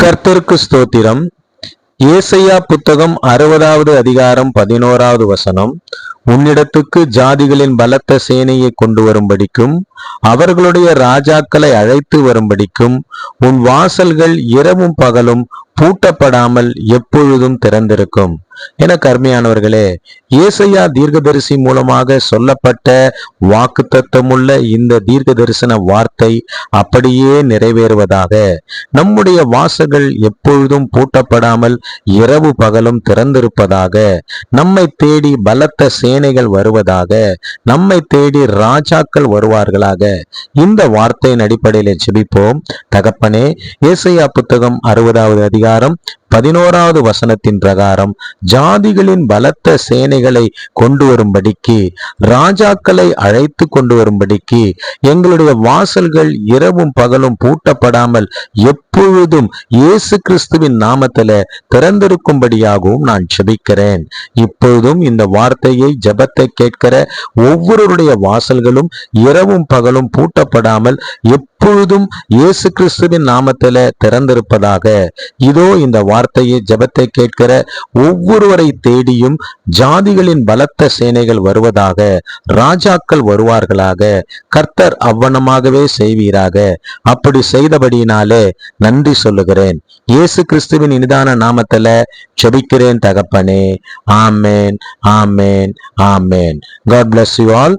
கர்த்தருக்கு ஸ்தோத்திரம். ஏசையா புத்தகம் அறுபதாவது அதிகாரம் பதினோராவது வசனம். உன்னிடத்துக்கு ஜாதிகளின் பலத்த சேனையை கொண்டு வரும்படிக்கும் அவர்களுடைய ராஜாக்களை அழைத்து வரும்படிக்கும் உன் வாசல்கள் இரவும் பகலும் பூட்டப்படாமல் எப்பொழுதும் திறந்திருக்கும். என கருமையானவர்களே ஏசையா தீர்க்கதரிசி மூலமாக சொல்லப்பட்ட வாக்குத்தத்தமுள்ள இந்த தீர்க்க தரிசன வார்த்தை அப்படியே நிறைவேறுவதாக. நம்முடைய வாசல்கள் எப்பொழுதும் பூட்டப்படாமல் இரவு பகலும் திறந்திருப்பதாக. நம்மை தேடி பலத்த சேனைகள் வருவதாக. நம்மை தேடி ராஜாக்கள் வருவார்களாக. இந்த வார்த்தையின் அடிப்படையில் ஜெபிப்போம். தகப்பனே ஏசையா புத்தகம் அறுபதாவது அதிகாரம் பதினோராவது வசனத்தின் பிரகாரம் ஜாதிகளின் பலத்த சேனைகளை கொண்டு வரும்படிக்கு ராஜாக்களை அழைத்து கொண்டு வரும்படிக்கு எங்களுடைய வாசல்கள் இரவும் பகலும் பூட்டப்படாமல் எப்பொழுதும் இயேசு கிறிஸ்துவின் நாமத்தில திறந்திருக்கும்படியாகவும் நான் ஜெபிக்கிறேன். இப்பொழுதும் இந்த வார்த்தையை ஜெபத்தை கேட்கிற ஒவ்வொருவருடைய வாசல்களும் இரவும் பகலும் பூட்டப்படாமல் எப்பொழுதும் இயேசு கிறிஸ்துவின் நாமத்தில திறந்திருப்பதாக இதோ இந்த வார்த்தையை ஜெபத்தை கேட்கிற ஒவ்வொருவரை தேடியும் ஜாதிகளின் பலத்த சேனைகள் வருவதாக ராஜாக்கள் வருவார்களாக கர்த்தர் அவ்வனமாகவே செய்வீராக. அப்படி செய்தபடியினாலே நன்றி சொல்லுகிறேன். இயேசு கிறிஸ்துவின் இனிதான நாமத்துல செபிக்கிறேன் தகப்பனே. ஆமேன் ஆமேன் ஆமேன். God bless you all